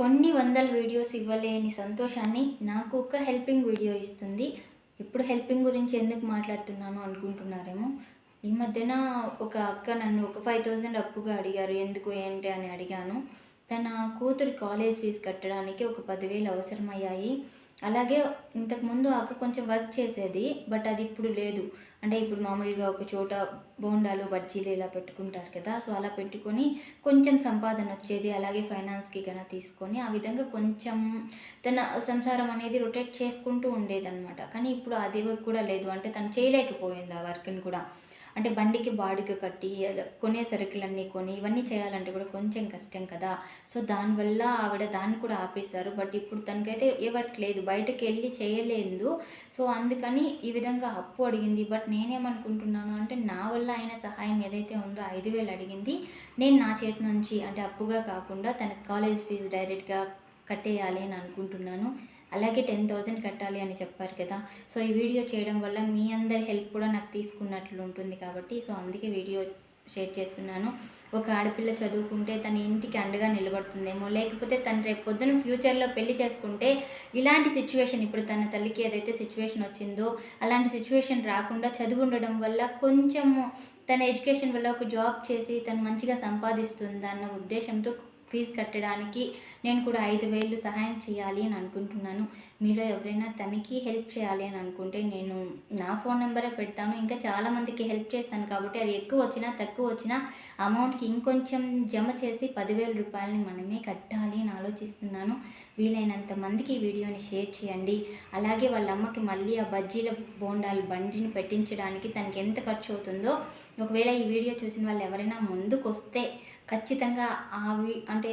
కొన్ని వందల వీడియోస్ ఇవ్వలేని సంతోషాన్ని నాకు ఒక హెల్పింగ్ వీడియో ఇస్తుంది. ఇప్పుడు హెల్పింగ్ గురించి ఎందుకు మాట్లాడుతున్నాను అనుకుంటున్నారేమో? ఈ మధ్యన ఒక అక్క నన్ను ఒక ఫైవ్ థౌజండ్ అప్పుగా అడిగారు. ఎందుకు ఏంటి అని అడిగాను. తన కూతురు కాలేజ్ ఫీజు కట్టడానికి ఒక పదివేలు అవసరమయ్యాయి. అలాగే ఇంతకుముందు అక్క కొంచెం వర్క్ చేసేది బట్ అది ఇప్పుడు లేదు. అంటే ఇప్పుడు మామూలుగా ఒక చోట బోండాలు బజ్జీలు ఇలా పెట్టుకుంటారు కదా సో అలా పెట్టుకొని కొంచెం సంపాదన వచ్చేది అలాగే ఫైనాన్స్కి కన్నా తీసుకొని ఆ విధంగా కొంచెం తన సంసారం అనేది రొటేట్ చేసుకుంటూ ఉండేదన్నమాట. కానీ ఇప్పుడు అది వర్క్ కూడా లేదు. అంటే తను చేయలేకపోయింది ఆ వర్క్ని కూడా. అంటే బండికి బాడిగ కట్టి కొనే సరుకులన్నీ కొని ఇవన్నీ చేయాలంటే కూడా కొంచెం కష్టం కదా. సో దానివల్ల ఆవిడ దాన్ని కూడా ఆపేశారు. బట్ ఇప్పుడు తనకైతే ఏ వర్క్ లేదు. బయటకు వెళ్ళి చేయలేదు. సో అందుకని ఈ విధంగా అప్పు అడిగింది. బట్ నేనేమనుకుంటున్నాను అంటే నా వల్ల అయిన సహాయం ఏదైతే ఉందో ఐదు వేలు అడిగింది. నేను నా చేతి నుంచి అంటే అప్పుగా కాకుండా తన కాలేజ్ ఫీజు డైరెక్ట్గా కట్టేయాలి అని అనుకుంటున్నాను. అలాగే టెన్ థౌజండ్ కట్టాలి అని చెప్పారు కదా. సో ఈ వీడియో చేయడం వల్ల మీ అందరి హెల్ప్ కూడా నాకు తీసుకున్నట్లు ఉంటుంది కాబట్టి సో అందుకే వీడియో షేర్ చేస్తున్నాను. ఒక ఆడపిల్ల చదువుకుంటే తన ఇంటికి అండగా నిలబడుతుందేమో లేకపోతే తను రేపు పొద్దున ఫ్యూచర్లో పెళ్ళి చేసుకుంటే ఇలాంటి సిచ్యువేషన్ ఇప్పుడు తన తల్లికి ఏదైతే సిచ్యువేషన్ వచ్చిందో అలాంటి సిచ్యువేషన్ రాకుండా చదువు ఉండడం వల్ల కొంచెము తన ఎడ్యుకేషన్ వల్ల ఒక జాబ్ చేసి తను మంచిగా సంపాదిస్తుంది అన్న ఉద్దేశంతో ఫీజు కట్టడానికి నేను కూడా ఐదు వేలు సహాయం చేయాలి అని అనుకుంటున్నాను. మీలో ఎవరైనా తనకి హెల్ప్ చేయాలి అని అనుకుంటే నేను నా ఫోన్ నెంబరే పెడతాను. ఇంకా చాలామందికి హెల్ప్ చేస్తాను కాబట్టి అది ఎక్కువ వచ్చినా తక్కువ వచ్చినా అమౌంట్కి ఇంకొంచెం జమ చేసి పదివేల రూపాయలని మనమే కట్టాలి అని ఆలోచిస్తున్నాను. వీలైనంత మందికి ఈ వీడియోని షేర్ చేయండి. అలాగే వాళ్ళ అమ్మకి మళ్ళీ ఆ బజ్జీల బోండాలు బండిని పెట్టించడానికి తనకి ఎంత ఖర్చు అవుతుందో ఒకవేళ ఈ వీడియో చూసిన వాళ్ళు ఎవరైనా ముందుకు వస్తే ఖచ్చితంగా అవి అంటే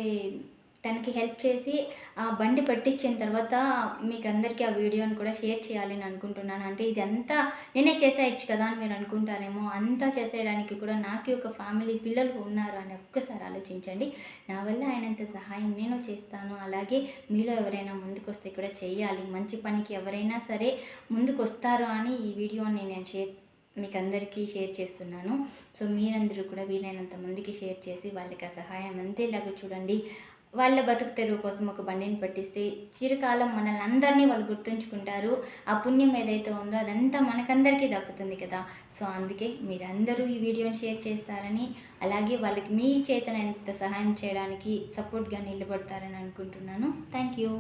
తనకి హెల్ప్ చేసి ఆ బండి పట్టించిన తర్వాత మీకు అందరికీ ఆ వీడియోని కూడా షేర్ చేయాలని అనుకుంటున్నాను. అంటే ఇది అంతా నేనే చేసేయచ్చు కదా అని మీరు అనుకుంటారేమో. అంతా చేసేయడానికి కూడా నాకు ఒక ఫ్యామిలీ పిల్లలు ఉన్నారు అని ఒక్కసారి ఆలోచించండి. నా వల్ల ఆయనంత సహాయం నేను చేస్తాను. అలాగే మీలో ఎవరైనా ముందుకొస్తే కూడా చేయాలి. మంచి పనికి ఎవరైనా సరే ముందుకు వస్తారు అని ఈ వీడియోని నేను షేర్ మీకు అందరికీ షేర్ చేస్తున్నాను. సో మీరందరూ కూడా వీలైనంత మందికి షేర్ చేసి వాళ్ళకి ఆ సహాయం అంతేలాగా చూడండి. వాళ్ళ బతుకు తెరువు కోసం ఒక బండిని పట్టిస్తే చిరకాలం మనల్ని అందరినీ వాళ్ళు గుర్తుంచుకుంటారు. ఆ పుణ్యం ఏదైతే ఉందో అదంతా మనకందరికీ దక్కుతుంది కదా. సో అందుకే మీరందరూ ఈ వీడియోని షేర్ చేస్తారని అలాగే వాళ్ళకి మీ చేతన ఎంత సహాయం చేయడానికి సపోర్ట్గా నిలబడతారని అనుకుంటున్నాను. Thank you